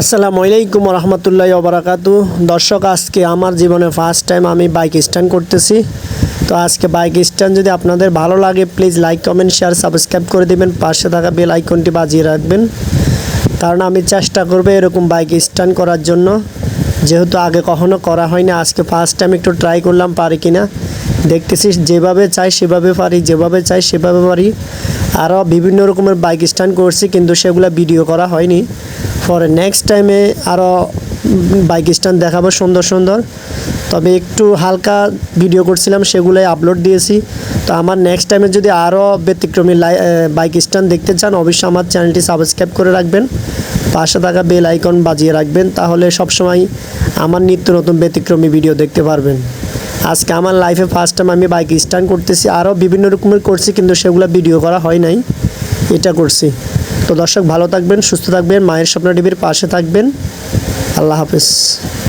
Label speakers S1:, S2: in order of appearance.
S1: আসসালামু আলাইকুম রহমতুল্লাহ ওবরাকাতু। দর্শক, আজকে আমার জীবনে ফার্স্ট টাইম আমি বাইক স্ট্যান্ড করতেছি। তো আজকে বাইক স্ট্যান্ড যদি আপনাদের ভালো লাগে please like comment share subscribe করে দেবেন। পাশে থাকা বেল আইকনটি বাজিয়ে রাখবেন। কারণ আমি চেষ্টা করব এরকম বাইক স্ট্যান্ড করার জন্য। যেহেতু আগে কখনো করা হয়নি, আজকে ফার্স্ট টাইম একটু ট্রাই করলাম, পারি কিনা? দেখতেছি যেভাবে চাই, সেভাবে পারি, যেভাবে চাই, সেভাবে পারি। আরও বিভিন্ন রকমের বাইক স্ট্যান্ড করছি, কিন্তু সেগুলো ভিডিও করা হয়নি। পরে নেক্সট টাইমে আরও বাইক স্ট্যান্ড দেখাবো সুন্দর সুন্দর। তবে একটু হালকা ভিডিও করছিলাম, সেগুলোই আপলোড দিয়েছি। তো আমার নেক্সট টাইমে যদি আরও ব্যতিক্রমী বাইক স্ট্যান্ড দেখতে চান, অবশ্যই আমার চ্যানেলটি সাবস্ক্রাইব করে রাখবেন। পাশে থাকা বেল আইকন বাজিয়ে রাখবেন, তাহলে সবসময় আমার নিত্য নতুন ব্যতিক্রমী ভিডিও দেখতে পারবেন। আজকে আমার লাইফে ফার্স্ট টাইম আমি বাইক স্ট্যান্ড করতেছি। আরও বিভিন্ন রকমের করছি, কিন্তু সেগুলো ভিডিও করা হয় নাই। এটা করছি। তো দর্শক ভালো থাকবেন সুস্থ থাকবেন মায়ের স্বপ্ন টিভির পাশে থাকবেন। আল্লাহ হাফেজ।